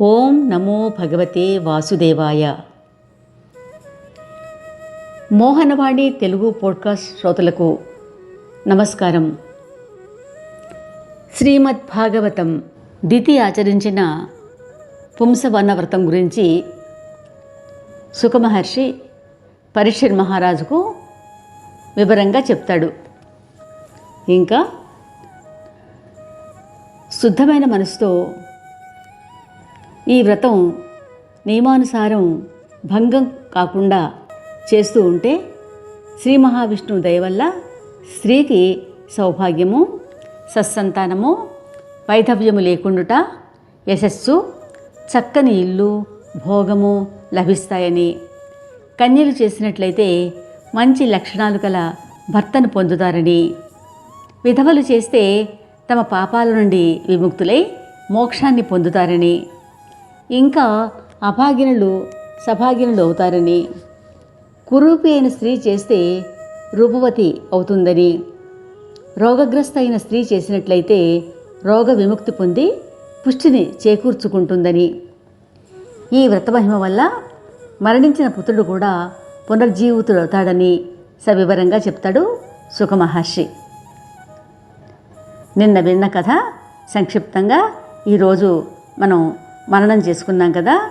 ఓం నమో భగవతే వాసుదేవాయ. మోహనవాణి తెలుగు పోడ్కాస్ట్ శ్రోతలకు నమస్కారం. శ్రీమద్ భాగవతం దితి ఆచరించిన పుంసవన్న వ్రతం గురించి సుఖమహర్షి పరీక్షర్ మహారాజుకు వివరంగా చెప్తాడు. ఇంకా శుద్ధమైన మనసుతో ఈ వ్రతం నియమానుసారం భంగం కాకుండా చేస్తూ ఉంటే శ్రీ మహావిష్ణువు దయవల్ల స్త్రీకి సౌభాగ్యము సత్సంతానము వైధవ్యము లేకుండుట యశస్సు చక్కని ఇల్లు భోగము లభిస్తాయని. కన్యలు చేసినట్లయితే మంచి లక్షణాలు గల భర్తను పొందుతారని. విధవలు చేస్తే తమ పాపాల నుండి విముక్తులై మోక్షాన్ని పొందుతారని. ఇంకా అభాగినులు సభాగినులు అవుతారని. కురూపి అయిన స్త్రీ చేస్తే రూపవతి అవుతుందని. రోగగ్రస్త అయిన స్త్రీ చేసినట్లయితే రోగ విముక్తి పొంది పుష్టిని చేకూర్చుకుంటుందని. ఈ వ్రతమహిమ వల్ల మరణించిన పుత్రుడు కూడా పునర్జీవితుడవుతాడని సవివరంగా చెప్తాడు సుఖమహర్షి. నిన్న విన్న కథ సంక్షిప్తంగా ఈరోజు మనం మననం చేసుకున్నాం కదా.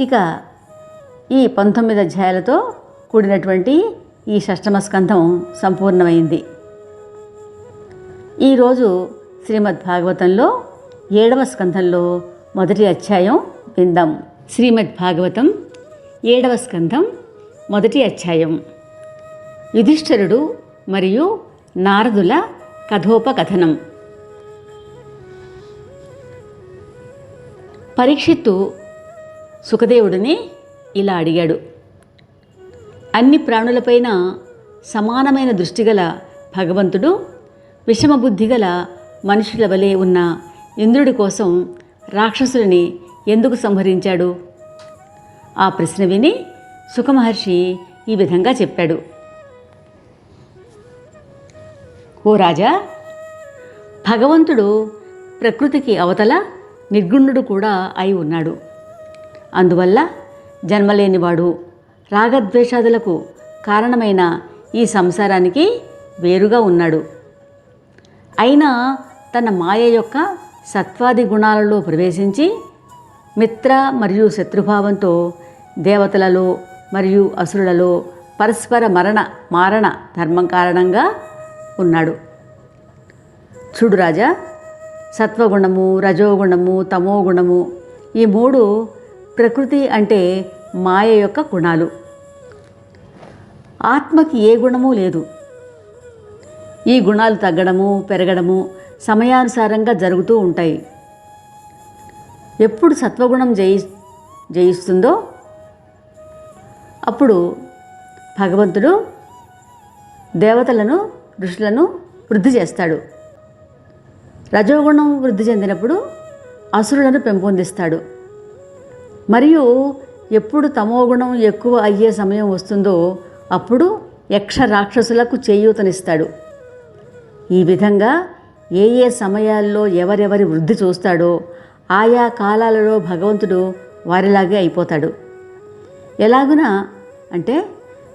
ఇక ఈ పంతొమ్మిది అధ్యాయాలతో కూడినటువంటి ఈ షష్టమ స్కంధం సంపూర్ణమైంది ఈరోజు శ్రీమద్ భాగవతంలో ఏడవ స్కంధంలో మొదటి అధ్యాయం విందాం. శ్రీమద్ భాగవతం ఏడవ స్కంధం మొదటి అధ్యాయం. యుధిష్ఠరుడు మరియు నారదుల కథోపకథనం. పరీక్షిత్తు సుఖదేవుడిని ఇలా అడిగాడు. అన్ని ప్రాణులపైన సమానమైన దృష్టిగల భగవంతుడు విషమబుద్ధి గల మనుషుల వలె ఉన్న ఇంద్రుడి కోసం రాక్షసులని ఎందుకు సంహరించాడు? ఆ ప్రశ్న విని సుఖమహర్షి ఈ విధంగా చెప్పాడు. ఓ రాజా భగవంతుడు ప్రకృతికి అవతల నిర్గుణుడు కూడా అయి ఉన్నాడు. అందువల్ల జన్మలేనివాడు రాగద్వేషాదులకు కారణమైన ఈ సంసారానికి వేరుగా ఉన్నాడు. అయినా తన మాయ యొక్క సత్వాది గుణాలలో ప్రవేశించి మిత్ర మరియు శత్రుభావంతో దేవతలలో మరియు అసురులలో పరస్పర మరణ మారణ ధర్మం కారణంగా ఉన్నాడు. చూడు రాజా సత్వగుణము రజోగుణము తమోగుణము ఈ మూడు ప్రకృతి అంటే మాయ యొక్క గుణాలు. ఆత్మకి ఏ గుణము లేదు. ఈ గుణాలు తగ్గడము పెరగడము సమయానుసారంగా జరుగుతూ ఉంటాయి. ఎప్పుడు సత్వగుణం జయి జయిస్తుందో అప్పుడు భగవంతుడు దేవతలను ఋషులను వృద్ధి చేస్తాడు. రజోగుణం వృద్ధి చెందినప్పుడు అసురులను పెంపొందిస్తాడు. మరియు ఎప్పుడు తమోగుణం ఎక్కువ అయ్యే సమయం వస్తుందో అప్పుడు యక్ష రాక్షసులకు చేయూతనిస్తాడు. ఈ విధంగా ఏ ఏ సమయాల్లో ఎవరెవరి వృద్ధి చూస్తాడో ఆయా కాలాలలో భగవంతుడు వారిలాగే అయిపోతాడు. ఎలాగున అంటే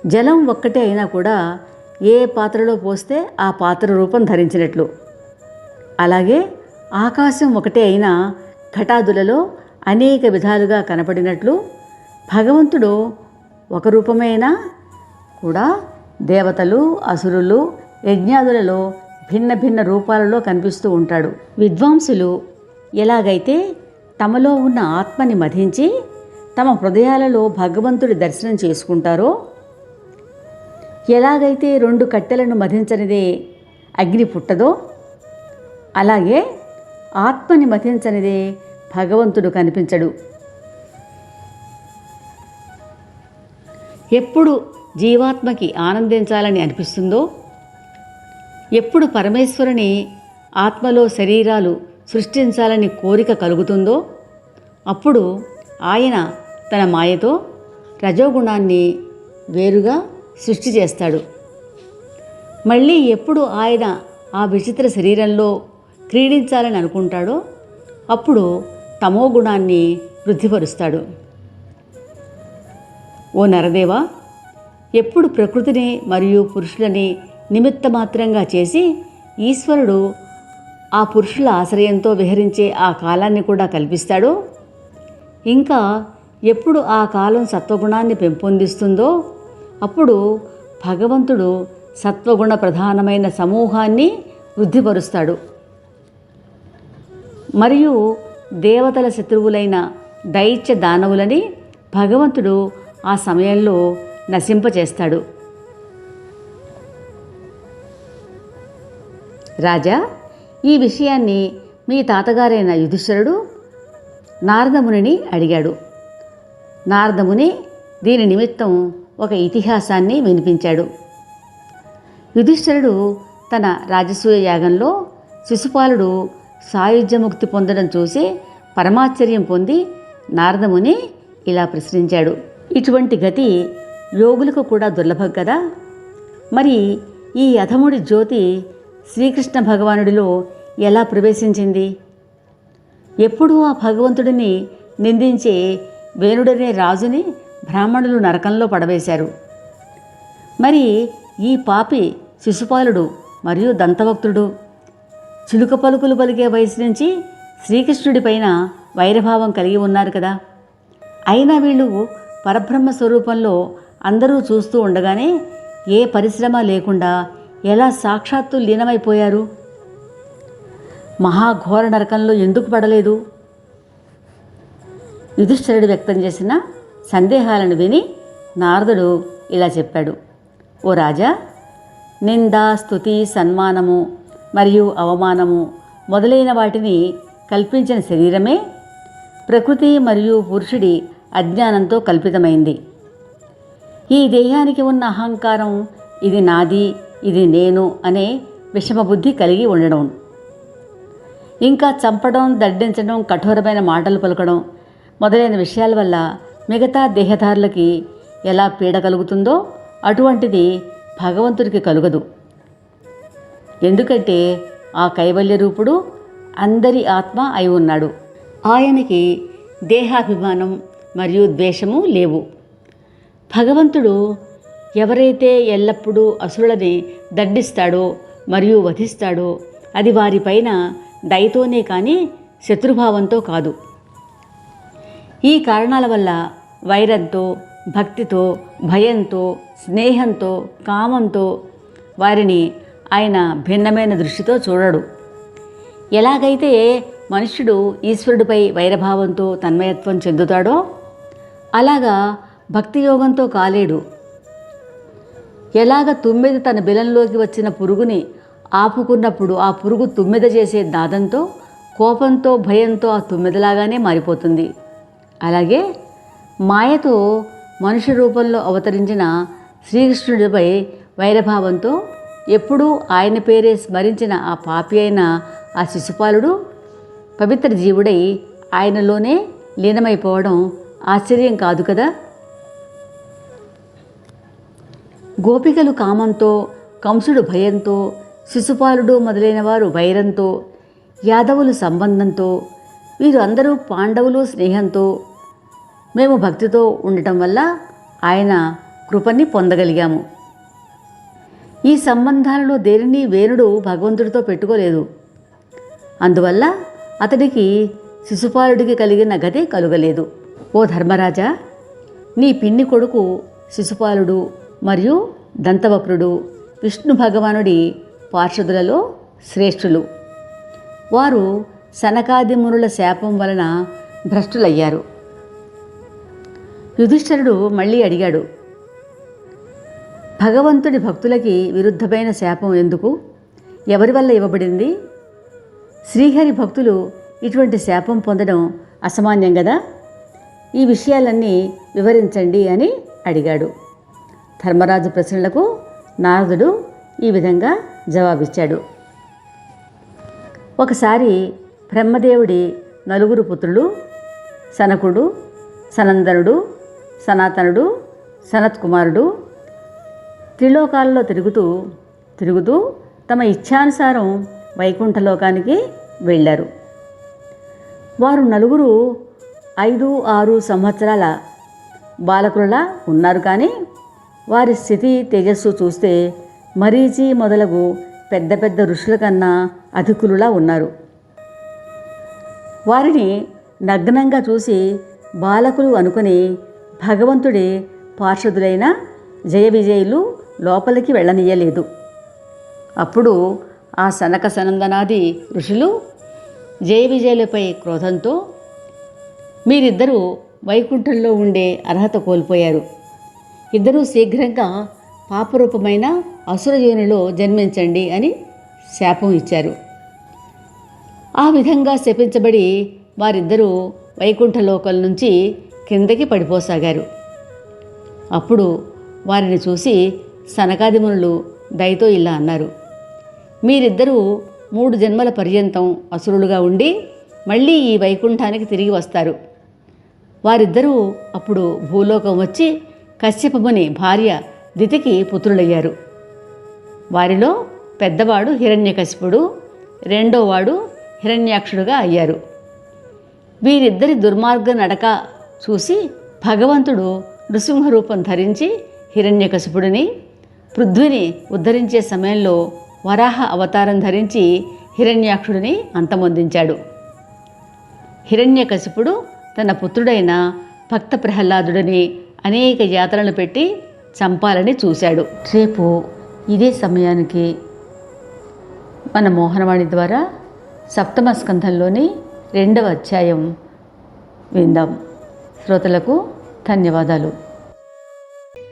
జలం ఒక్కటే అయినా కూడా ఏ పాత్రలో పోస్తే ఆ పాత్ర రూపం ధరించినట్లు. అలాగే ఆకాశం ఒకటే అయినా ఘటాదులలో అనేక విధాలుగా కనపడినట్లు భగవంతుడు ఒక రూపమైనా కూడా దేవతలు అసురులు యజ్ఞాదులలో భిన్న భిన్న రూపాలలో కనిపిస్తూ ఉంటాడు. విద్వాంసులు ఎలాగైతే తమలో ఉన్న ఆత్మని మధించి తమ హృదయాలలో భగవంతుడి దర్శనం చేసుకుంటారో ఎలాగైతే రెండు కట్టెలను మధించనిదే అగ్ని పుట్టదో అలాగే ఆత్మని మతించనిదే భగవంతుడు కనిపించడు. ఎప్పుడు జీవాత్మకి ఆనందించాలని అనిపిస్తుందో ఎప్పుడు పరమేశ్వరుని ఆత్మలో శరీరాలు సృష్టించాలని కోరిక కలుగుతుందో అప్పుడు ఆయన తన మాయతో రజోగుణాన్ని వేరుగా సృష్టి చేస్తాడు. మళ్ళీ ఎప్పుడు ఆయన ఆ విచిత్ర శరీరంలో క్రీడించాలని అనుకుంటాడో అప్పుడు తమో గుణాన్ని వృద్ధిపరుస్తాడు. ఓ నరదేవ ఎప్పుడు ప్రకృతిని మరియు పురుషులని నిమిత్త మాత్రంగా చేసి ఈశ్వరుడు ఆ పురుషుల ఆశ్రయంతో విహరించే ఆ కాలాన్ని కూడా కల్పిస్తాడో? ఇంకా ఎప్పుడు ఆ కాలం సత్వగుణాన్ని పెంపొందిస్తుందో? అప్పుడు భగవంతుడు సత్వగుణ ప్రధానమైన సమూహాన్ని వృద్ధిపరుస్తాడు. మరియు దేవతల శత్రువులైన దైత్య దానవులని భగవంతుడు ఆ సమయంలో నశింపచేస్తాడు. రాజా ఈ విషయాన్ని మీ తాతగారైన యుధిష్ఠరుడు నారదమునిని అడిగాడు. నారదముని దీని నిమిత్తం ఒక ఇతిహాసాన్ని వినిపించాడు. యుధిష్ఠరుడు తన రాజసూయ యాగంలో శిశుపాలుడు సాయుధ్యముక్తి పొందడం చూసి పరమాశ్చర్యం పొంది నారదముని ఇలా ప్రశ్నించాడు. ఇటువంటి గతి యోగులకు కూడా దుర్లభం కదా? మరి ఈ అధముడి జ్యోతి శ్రీకృష్ణ భగవానుడిలో ఎలా ప్రవేశించింది? ఎప్పుడూ ఆ భగవంతుడిని నిందించే వేణుడనే రాజుని బ్రాహ్మణులు నరకంలో పడవేశారు. మరి ఈ పాపి శిశుపాలుడు మరియు దంతవక్తుడు చిలుక పలుకులు పలికే వయసు నుంచి శ్రీకృష్ణుడిపైన వైరభావం కలిగి ఉన్నారు కదా. అయినా వీళ్ళు పరబ్రహ్మ స్వరూపంలో అందరూ చూస్తూ ఉండగానే ఏ పరిశ్రమ లేకుండా ఎలా సాక్షాత్తు లీనమైపోయారు? మహాఘోర నరకంలో ఎందుకు పడలేదు? యుధిష్ఠరుడు వ్యక్తం చేసిన సందేహాలను విని నారదుడు ఇలా చెప్పాడు. ఓ రాజా నిందా స్తుతి సన్మానము మరియు అవమానము మొదలైన వాటిని కల్పించిన శరీరమే ప్రకృతి మరియు పురుషుడి అజ్ఞానంతో కల్పితమైంది. ఈ దేహానికి ఉన్న అహంకారం ఇది నాది ఇది నేను అనే విషమబుద్ధి కలిగి ఉండడం. ఇంకా చంపడం దడ్డించడం కఠోరమైన మాటలు పలకడం మొదలైన విషయాల వల్ల మిగతా దేహదారులకి ఎలా పీడ కలుగుతుందో అటువంటిది భగవంతుడికి కలుగదు. ఎందుకంటే ఆ కైవల్య రూపుడు అందరి ఆత్మ అయి ఉన్నాడు. ఆయనకి దేహాభిమానం మరియు ద్వేషము లేవు. భగవంతుడు ఎవరైతే ఎల్లప్పుడూ అసురులని దండిస్తాడో మరియు వధిస్తాడో అది వారిపైన దయతోనే కానీ శత్రుభావంతో కాదు. ఈ కారణాల వల్ల వైరంతో భక్తితో భయంతో స్నేహంతో కామంతో వారిని ఆయన భిన్నమైన దృష్టితో చూడడు. ఎలాగైతే మనుష్యుడు ఈశ్వరుడిపై వైరభావంతో తన్మయత్వం చెందుతాడో అలాగా భక్తి యోగంతో కాలేడు. ఎలాగ తుమ్మెద తన బిలంలోకి వచ్చిన పురుగుని ఆపుకున్నప్పుడు ఆ పురుగు తుమ్మెద చేసే దాదంతో కోపంతో భయంతో ఆ తుమ్మెదలాగానే మారిపోతుంది. అలాగే మాయతో మనుష్య రూపంలో అవతరించిన శ్రీకృష్ణుడిపై వైరభావంతో ఎప్పుడూ ఆయన పేరే స్మరించిన ఆ పాపి అయిన ఆ శిశుపాలుడు పవిత్ర జీవుడై ఆయనలోనే లీనమైపోవడం ఆశ్చర్యం కాదు కదా? గోపికలు కామంతో కంసుడు భయంతో శిశుపాలుడు మొదలైన వారు వైరంతో యాదవులు సంబంధంతో వీరు అందరూ పాండవులు స్నేహంతో మేము భక్తితో ఉండటం వల్ల ఆయన కృపని పొందగలిగాము. ఈ సంబంధాలలో దేనిని వేణుడు భగవంతుడితో పెట్టుకోలేదు. అందువల్ల అతడికి శిశుపాలుడికి కలిగిన గతి కలుగలేదు. ఓ ధర్మరాజా నీ పిన్ని కొడుకు శిశుపాలుడు మరియు దంతవక్రుడు విష్ణు భగవానుడి పార్షదులలో శ్రేష్ఠులు. వారు సనకాదిమునుల శాపం వలన భ్రష్టులయ్యారు. యుధిష్ఠరుడు మళ్ళీ అడిగాడు భగవంతుడి భక్తులకి విరుద్ధమైన శాపం ఎందుకు? ఎవరి వల్ల ఇవ్వబడింది? శ్రీహరి భక్తులు ఇటువంటి శాపం పొందడం అసామాన్యం కదా ఈ విషయాలన్నీ వివరించండి అని అడిగాడు. ధర్మరాజు ప్రశ్నలకు నారదుడు ఈ విధంగా జవాబిచ్చాడు. ఒకసారి బ్రహ్మదేవుడి నలుగురు పుత్రులు సనకుడు సనందనుడు సనాతనుడు సనత్కుమారుడు త్రిలోకాలలో తిరుగుతూ తిరుగుతూ తమ ఇచ్ఛానుసారం వైకుంఠలోకానికి వెళ్ళారు. వారు నలుగురు ఐదు ఆరు సంవత్సరాల బాలకులలా ఉన్నారు కానీ వారి స్థితి తేజస్సు చూస్తే మరీచి మొదలగు పెద్ద పెద్ద ఋషుల కన్నా అధికులులా ఉన్నారు. వారిని నగ్నంగా చూసి బాలకులు అనుకుని భగవంతుడి పార్షదులైన జయ విజయులు లోపలికి వెళ్ళనీయలేదు. అప్పుడు ఆ సనక సనందనాది ఋషులు జయ విజయులపై క్రోధంతో మీరిద్దరూ వైకుంఠంలో ఉండే అర్హత కోల్పోయారు. ఇద్దరూ శీఘ్రంగా పాపరూపమైన అసురయోనిలో జన్మించండి అని శాపం ఇచ్చారు. ఆ విధంగా శపించబడి వారిద్దరూ వైకుంఠలోకం నుంచి కిందకి పడిపోసాగారు. అప్పుడు వారిని చూసి సనకాదిమునులు దయతో ఇలా అన్నారు మీరిద్దరూ మూడు జన్మల పర్యంతం అసురులుగా ఉండి మళ్ళీ ఈ వైకుంఠానికి తిరిగి వస్తారు. వారిద్దరూ అప్పుడు భూలోకం వచ్చి కశ్యపముని భార్య దితికి పుత్రులయ్యారు. వారిలో పెద్దవాడు హిరణ్యకశిపుడు రెండోవాడు హిరణ్యాక్షుడుగా అయ్యారు. వీరిద్దరి దుర్మార్గ నడక చూసి భగవంతుడు నృసింహరూపం ధరించి హిరణ్యకశిపుడిని పృథ్వీని ఉద్ధరించే సమయంలో వరాహ అవతారం ధరించి హిరణ్యాక్షుడిని అంతమొందించాడు. హిరణ్యకశిపుడు తన పుత్రుడైన భక్త ప్రహ్లాదుడిని అనేక యాతనలు పెట్టి చంపాలని చూశాడు. రేపు ఇదే సమయానికి మన మోహనవాణి ద్వారా సప్తమ స్కంధంలోని రెండవ అధ్యాయం విందాం. శ్రోతలకు ధన్యవాదాలు.